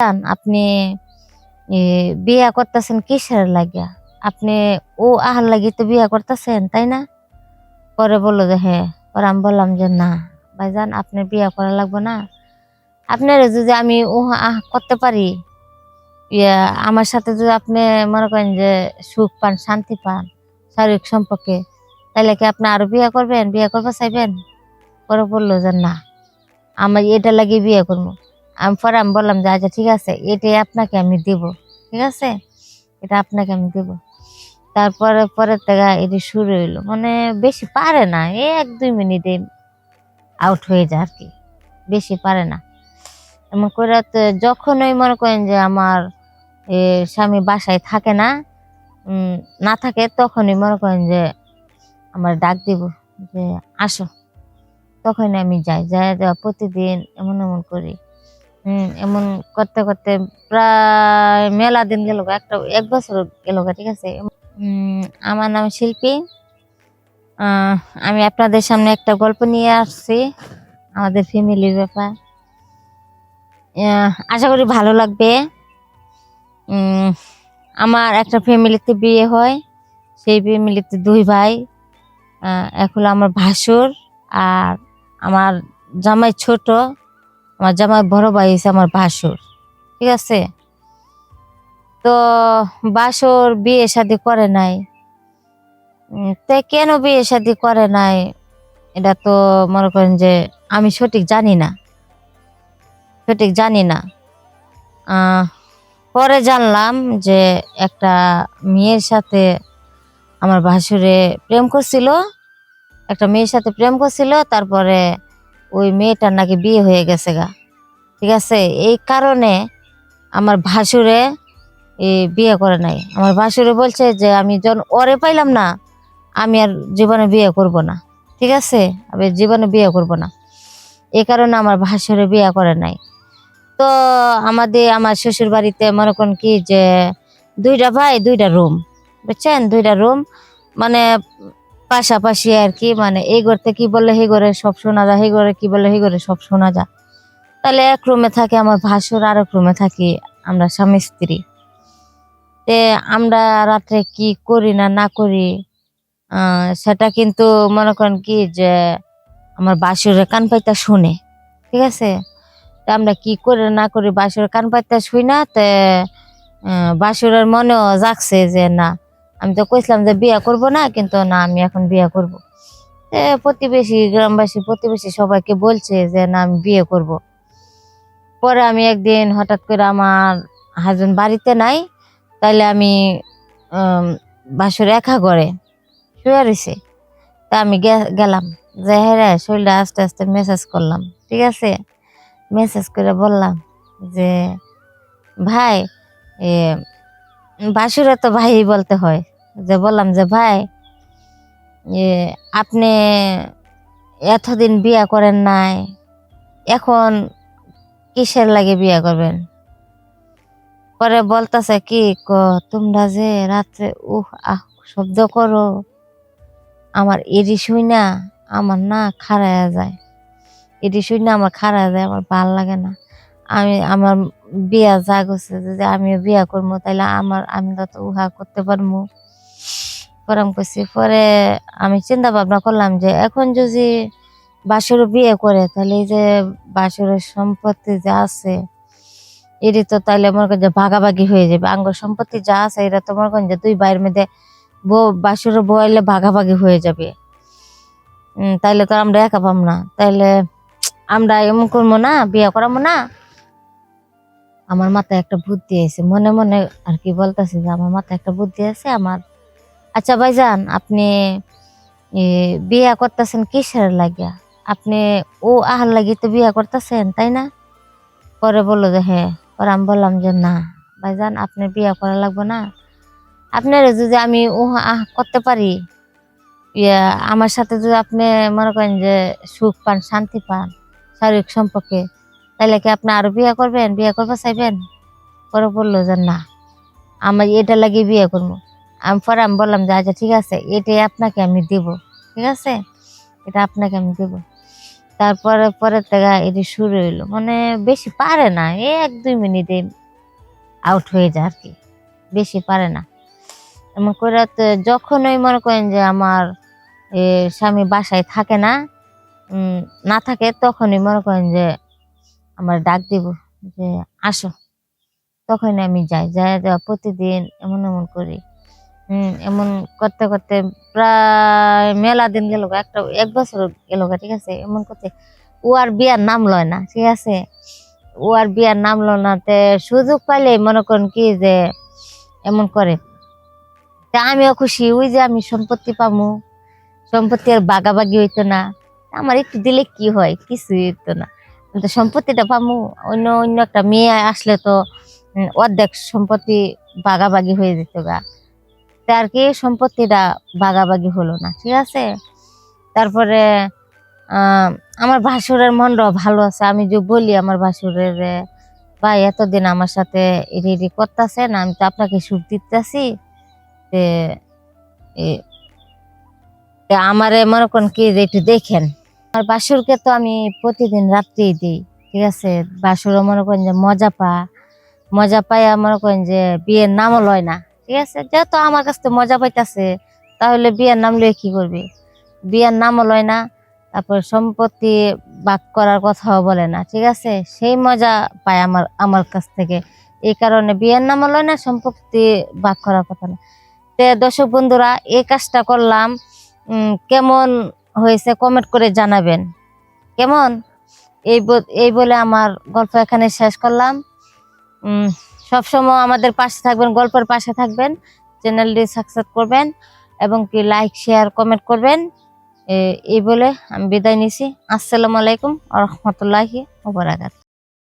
জান, আপনি বিয়া করতেছেন কিসের লাগিয়া? আপনি ও আহার লাগি তো বিয়া করতেছেন তাই না? পরে বলল যে হ্যাঁ। পরে আমি বললাম যে না। ভাই ভাইজান আপনার বিয়া করা লাগবে না। আপনার যদি আমি ও আহ করতে পারি ইয়া আমার সাথে যদি আপনি মনে করেন যে সুখ পান শান্তি পান শারীরিক সম্পর্কে তাহলে কি আপনি আরও বিয়া করবেন বিয়া করতে চাইবেন? পরে বলল যে না। আমার এটা লাগিয়ে বিয়ে করব। আমি পরে আমি বললাম যে আচ্ছা ঠিক আছে এটাই আপনাকে আমি দিব। ঠিক আছে? এটা আপনাকে আমি দিব। তারপরে পরের থেকে এটি শুরু হইল। মানে বেশি পারে না এই এক দুই মিনিটে আউট হয়ে যায় আর কি। বেশি পারে না। এমন করে তো যখনই মনে করেন যে আমার এ, স্বামী বাসায় থাকে না না থাকে তখনই মনে করেন যে আমার ডাক দিব যে আসো। তখন আমি যাই। যাই যাওয়া প্রতিদিন এমন এমন করি। এমন করতে করতে প্রায় মেলা দিন গেল একটা, এক বছর গেল ঠিক আছে? আমার নাম শিল্পী। আমি আপনাদের সামনে একটা গল্প নিয়ে আসছি, আমাদের ফ্যামিলির ব্যাপার। আশা করি ভালো লাগবে। আমার একটা ফ্যামিলিতে বিয়ে হয়, সেই ফ্যামিলিতে দুই ভাই। এক হলো আমার ভাসুর আর আমার জামাই ছোট। আমার জামাই বড় ভাই হচ্ছে আমার ভাসুর, ঠিক আছে? তো বাসর বিয়ে শাদি করে নাই। তে কেন বিয়ে শাদি করে নাই? এটা তো মনে করেন যে আমি সঠিক জানি না। সঠিক জানি না। পরে জানলাম যে একটা মেয়ের সাথে আমার ভাসুরে প্রেম করছিল। একটা মেয়ের সাথে প্রেম করছিল, তারপরে ওই মেয়েটার নাকি বিয়ে হয়ে গেছে গা। ঠিক আছে? এই কারণে আমার ভাসুরে বিয়ে করে নাই। আমার ভাসুরে বলছে যে আমি যখন ওরে পাইলাম না, আমি আর জীবনে বিয়ে করব না। ঠিক আছে? আমি জীবনে বিয়ে করব না। এই কারণে আমার ভাসুরে বিয়ে করে নাই। তো আমাদের, আমার শ্বশুর বাড়িতে মনে করেন কি যে দুইটা ভাই, দুইটা রুম। বুঝছেন? দুইটা রুম। মানে পাশাপাশি আর কি মানে এই ঘরতে কি বললে সেই ঘরে সব শোনা যায়, সেই ঘরে কি বললে সেই ঘরে সব শোনা যায়। তাহলে এক রুমে থাকে আমার ভাসুর আর এক রুমে থাকি আমরা স্বামী স্ত্রী। তে আমরা রাত্রে কি করি না না করি সেটা কিন্তু মনে করেন কি যে আমার বাসুরে কান পাইতা শুনে, ঠিক আছে? তা আমরা কি করে না করি বাসুরের কান পাইতা শুই না, তে বাসুরের মনেও জাগছে যে না আমি তো কইছিলাম যে বিয়ে করব না, কিন্তু না, আমি এখন বিয়ে করব। প্রতিবেশী, গ্রামবাসী, প্রতিবেশী সবাইকে বলছে যে, না, আমি বিয়ে করব। পরে আমি একদিন হঠাৎ করে আমার হাজবেন্ড বাড়িতে নাই, তাইলে আমি বাসুর একা ঘরে শুয়ে রয়েছে তা আমি গেলাম, যে হ্যাঁ শরীরটা আস্তে আস্তে মেসেজ করলাম, ঠিক আছে? মেসেজ করে বললাম যে, ভাই বাসুরে তো ভাই বলতে হয়, যে বললাম যে, ভাই আপনি এতদিন বিয়া করেন নাই, এখন কিসের লাগে বিয়া করবেন? পরে বলতেছে কি, ক, তোমরা যে রাত্রে, উহ, আহ, শব্দ করো, আমার এডি শুই না, আমার না খারায়া যায় এডি শুই না, আমার খারায়া যায়, আমার ভালো লাগে না, আমি, আমার বিয়া যা গেছে যদি আমি বিয়া করব তাহলে আমার, আমি তো উহা করতে পারব পরে আমি পরে আমি চিন্তা ভাবনা করলাম যে, এখন যদি বাসুর বিয়ে করে তাহলে এই যে বাসুরের সম্পত্তি যা আছে এটি তো তাইলে মনে করেন যে ভাগাভাগি হয়ে যাবে। আঙ্গ সম্পত্তি যা আছে এটা তো মনে করেন যে দুই ভাইয়ের মধ্যে বউ বাসুরে বইলে ভাগাভাগি হয়ে যাবে। তাইলে তো আমরা একা পাম না। তাইলে আমরা এমন করব না, বিয়ে করাবো না আমার মাথায় একটা বুদ্ধি আছে মনে মনে আর কি বলতেছে যে আমার মাথায় একটা বুদ্ধি আছে, আমার আচ্ছা ভাইজান, আপনি বিয়া করতেছেন কিসের লাগিয়া? আপনি ও আহার লাগি তো বিয়া করতেছেন, তাই না? পরে বলল যে হ্যাঁ। পরে আমি বললাম যে না, ভাইজান, আপনার বিয়া করা লাগবে না। আপনার যদি আমি ও আহ করতে পারি, ইয়া, আমার সাথে যদি আপনি মনে করেন যে সুখ পান, শান্তি পান, শারীরিক সম্পর্কে তাহলে কি আপনি আরও বিয়ে করবেন? বিয়ে করতে চাইবেন? পরে বলল যে না। আমার এটা লাগিয়ে বিয়ে করব। আমি পরে আমি বললাম যে আচ্ছা ঠিক আছে, এটাই আপনাকে আমি দিব। ঠিক আছে? এটা আপনাকে আমি দিব। তারপরে পরে থেকে এটি শুরু হইল। মানে বেশি পারে না। এই এক দুই মিনিটে আউট হয়ে যায় আর কি বেশি পারে না। এমন করে তো যখনই মনে করেন যে আমার স্বামী বাসায় থাকে না না থাকে, তখনই মনে করেন যে আমার ডাক দিব যে, আসো। তখন আমি যাই যাই প্রতিদিন এমন এমন করি। এমন করতে করতে প্রায় মেলা দিন গেল একটা, এক বছর গেল ঠিক আছে? এমন করতে ও আর বিয়ার নাম লয় না, ঠিক আছে? ও আর বিয়ার নাম লয় না, তে সুযোগ পাইলে মনে করেন কি যে, এমন করে। তা আমিও খুশি, ওই যে আমি সম্পত্তি পামু, সম্পত্তি আর বাগাবাগি হইতো না। আমার একটু দিলে কি হয়? কিছুই হইতো না। সম্পত্তিটা পামু। অন্য অন্য একটা মেয়ে আসলে তো অর্ধেক সম্পত্তি বাগাবাগি হয়ে যেত গা। তা আর কি, সম্পত্তিটা বাগাবাগি হলো না, ঠিক আছে? তারপরে আমার ভাসুরের মনটাও ভালো আছে। আমি যে বলি আমার ভাসুরের ভাই এতদিন আমার সাথে এটি এটি করতেছেন আমি তো আপনাকে সুখ দিতেছি। আমারে মনে করেন কি যে একটু দেখেন। আমার বাসুরকে তো আমি প্রতিদিন রাত্রেই দিই, ঠিক আছে? বাসুরও মনে করেন যে মজা পা, মজা পাইয়া মনে করেন যে বিয়ের নামও লয় না, ঠিক আছে? যেহেতু আমার কাছ থেকে মজা পাইতেছে, তাহলে বিয়ের নাম লয়ে কি করবে? বিয়ের নামও লয় না, তারপর সম্পত্তি বাক করার কথাও বলে না, ঠিক আছে? সেই মজা পায় আমার আমার কাছ থেকে। এই কারণে বিয়ের নামও লয় না, সম্পত্তি বাক করার কথা না। তে দর্শক বন্ধুরা, এই কাজটা করলাম কেমন হয়েছে কমেন্ট করে জানাবেন। কেমন? এই এই বলে আমার গল্প এখানে শেষ করলাম। সবসময় আমাদের পাশে থাকবেন, গল্পের পাশে থাকবেন চ্যানেলটি সাবস্ক্রাইব করবেন, এবং কি লাইক শেয়ার কমেন্ট করবেন। এই বলে আমি বিদায় নিছি। আসসালামু আলাইকুম রহমতুল্লাহি ওবরাকাত